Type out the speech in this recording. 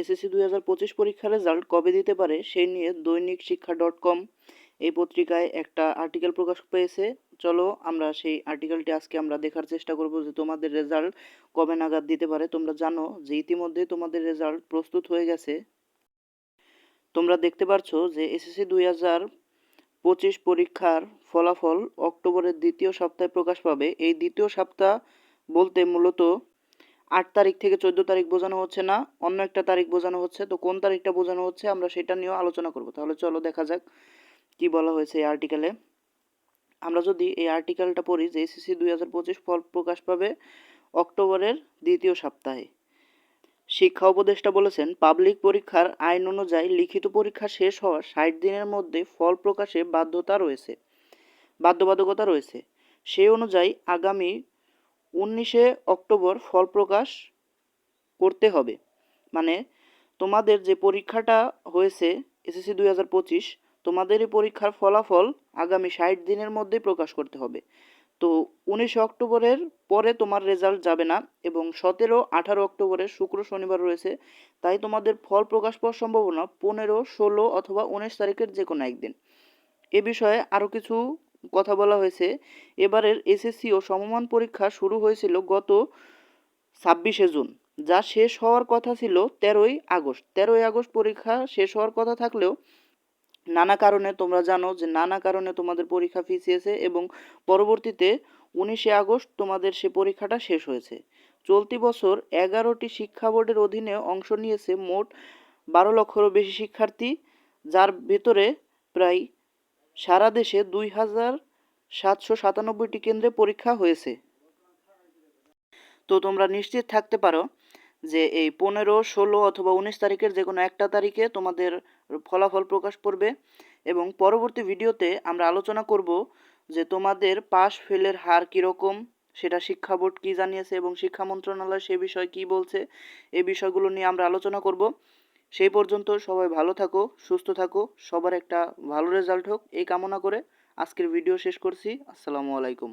SSC দুই হাজার পঁচিশ পরীক্ষার রেজাল্ট কবে দিতে পারে, সেই নিয়ে দৈনিক শিক্ষা ডট কম এই পত্রিকায় একটা আর্টিকেল প্রকাশ পেয়েছে। চলো আমরা সেই আর্টিকেলটি আজকে আমরা দেখার চেষ্টা করব যে তোমাদের রেজাল্ট কবে নাগাদ দিতে পারে। তোমরা জানো যে ইতিমধ্যে তোমাদের রেজাল্ট প্রস্তুত হয়ে গেছে। তোমরা দেখতে পারছ যে এসএসসি দুই হাজার পঁচিশ পরীক্ষার ফলাফল অক্টোবরের দ্বিতীয় সপ্তাহে প্রকাশ পাবে। এই দ্বিতীয় সপ্তাহ বলতে মূলত আট তারিখ থেকে চোদ্দ তারিখ বোঝানো হচ্ছে না, অন্য একটা তারিখ বোঝানো হচ্ছে, তো কোন তারিখটা বোঝানো হচ্ছে আমরা সেটা নিয়েও আলোচনা করব। তাহলে চলো দেখা যাক কি বলা হয়েছে এই আর্টিকেলে আমরা যদি এই আর্টিকেলটা পড়ি যে এসএসসি দুই হাজার পঁচিশ ফল প্রকাশ পাবে অক্টোবরের দ্বিতীয় সপ্তাহে। শিক্ষা উপদেষ্টা বলেছেন, পাবলিক পরীক্ষার আইন অনুযায়ী লিখিত পরীক্ষা শেষ হওয়ার ষাট দিনের মধ্যে ফল প্রকাশে বাধ্যতা রয়েছে, বাধ্যবাধকতা রয়েছে। সেই অনুযায়ী আগামী উনিশে অক্টোবর ফল প্রকাশ করতে হবে। মানে তোমাদের যে পরীক্ষাটা হয়েছে এসএসসি দুই হাজার পঁচিশ তোমাদের এই পরীক্ষার ফলাফল আগামী ষাট দিনের মধ্যে প্রকাশ করতে হবে। তো, উনিশে অক্টোবরের পরে তোমার রেজাল্ট যাবে না এবং সতেরো, আঠারো অক্টোবরে শুক্র, শনিবার রয়েছে, তাই তোমাদের ফল প্রকাশ পাওয়ার সম্ভাবনা পনেরো, ষোলো অথবা উনিশ তারিখের যে কোনো একদিন। এ বিষয়ে আরও কিছু কথা বলা হয়েছে, এবারের এসএসসি ও সমমান পরীক্ষা শুরু হয়েছিল গত ছাব্বিশে জুন, যা শেষ হওয়ার কথা ছিল তেরোই আগস্ট। তেরোই আগস্ট পরীক্ষা শেষ হওয়ার কথা থাকলেও নানা কারণে তোমরা জানো যে নানা কারণে তোমাদের পরীক্ষা পিছিয়েছে এবং পরবর্তীতে উনিশে আগস্ট তোমাদের সে পরীক্ষাটা শেষ হয়েছে। চলতি বছর এগারোটি শিক্ষা বোর্ডের অধীনে অংশ নিয়েছে মোট বারো লক্ষেরও বেশি শিক্ষার্থী, যার ভেতরে প্রায় সারা দেশে দুই হাজার সাতশো সাতানব্বইটি কেন্দ্রে পরীক্ষা হয়েছে। তো তোমরা নিশ্চিত থাকতে পারো যে এই পনেরো, ষোলো অথবা উনিশ তারিখের যে কোনো একটা তারিখে তোমাদের ফলাফল প্রকাশ করবে এবং পরবর্তী ভিডিওতে আমরা আলোচনা করব যে তোমাদের পাস ফেলের হার কীরকম, সেটা শিক্ষা বোর্ড কী জানিয়েছে এবং শিক্ষা মন্ত্রণালয় সে বিষয়ে কী বলছে এই বিষয়গুলো নিয়ে আমরা আলোচনা করব। সেই পর্যন্ত সবাই ভালো থাকো, সুস্থ থাকো, সবার একটা ভালো রেজাল্ট হোক, এই কামনা করে আজকের ভিডিও শেষ করছি, আসসালামু আলাইকুম।